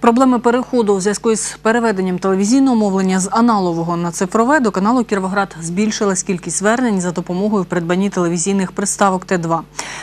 Проблеми переходу у зв'язку із переведенням телевізійного мовлення з аналогового на цифрове до каналу Кіровоград збільшилась кількість звернень за допомогою в придбанні телевізійних приставок Т2.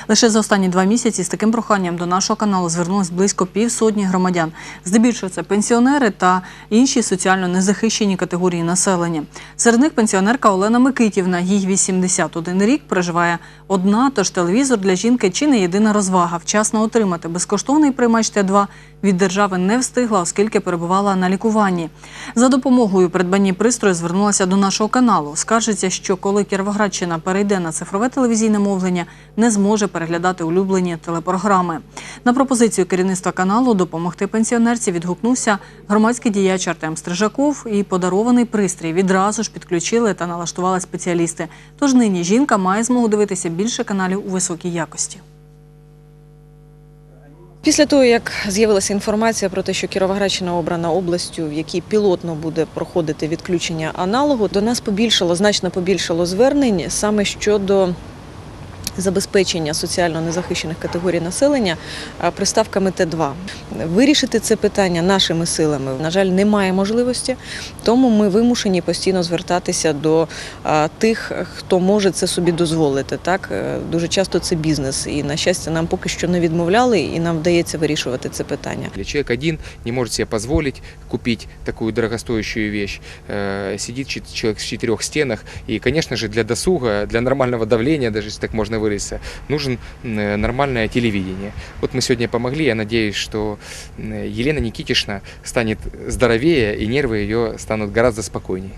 Лише за останні два місяці з таким проханням до нашого каналу звернулось близько півсотні громадян. Здебільшого це пенсіонери та інші соціально незахищені категорії населення. Серед них пенсіонерка Олена Микитівна. Їй 81 рік проживає одна, тож телевізор для жінки чи не єдина розвага. Вчасно отримати безкоштовний приймач Т2 від держави не встигла, оскільки перебувала на лікуванні. За допомогою придбанні пристрою звернулася до нашого каналу. Скаржиться, що коли Кіровоградщина перейде на цифрове телевізійне мовлення, не зможе переглядати улюблені телепрограми. На пропозицію керівництва каналу допомогти пенсіонерці відгукнувся громадський діяч Артем Стрижаков і подарований пристрій відразу ж підключили та налаштували спеціалісти. Тож нині жінка має змогу дивитися більше каналів у високій якості. Після того, як з'явилася інформація про те, що Кіровоградщина обрана областю, в якій пілотно буде проходити відключення аналогу, до нас побільшало, значно побільшало звернень саме щодо забезпечення соціально незахищених категорій населення приставками Т2. Вирішити це питання нашими силами, на жаль, немає можливості, тому ми вимушені постійно звертатися до а, тих, хто може це собі дозволити. Так Е, дуже часто це бізнес, і на щастя, нам поки що не відмовляли, і нам вдається вирішувати це питання. Или человек один не может себе позволить купить такую дорогостоящую вещь, э, сидит чет- человек в четырех стенах, и, конечно же, для досуга, для нормального давления, даже если так можно выразиться, нужен м, нормальное телевидение. Вот мы сегодня помогли, я надеюсь, что м, Елена Никитишна станет здоровее, и нервы ее станут гораздо спокойнее.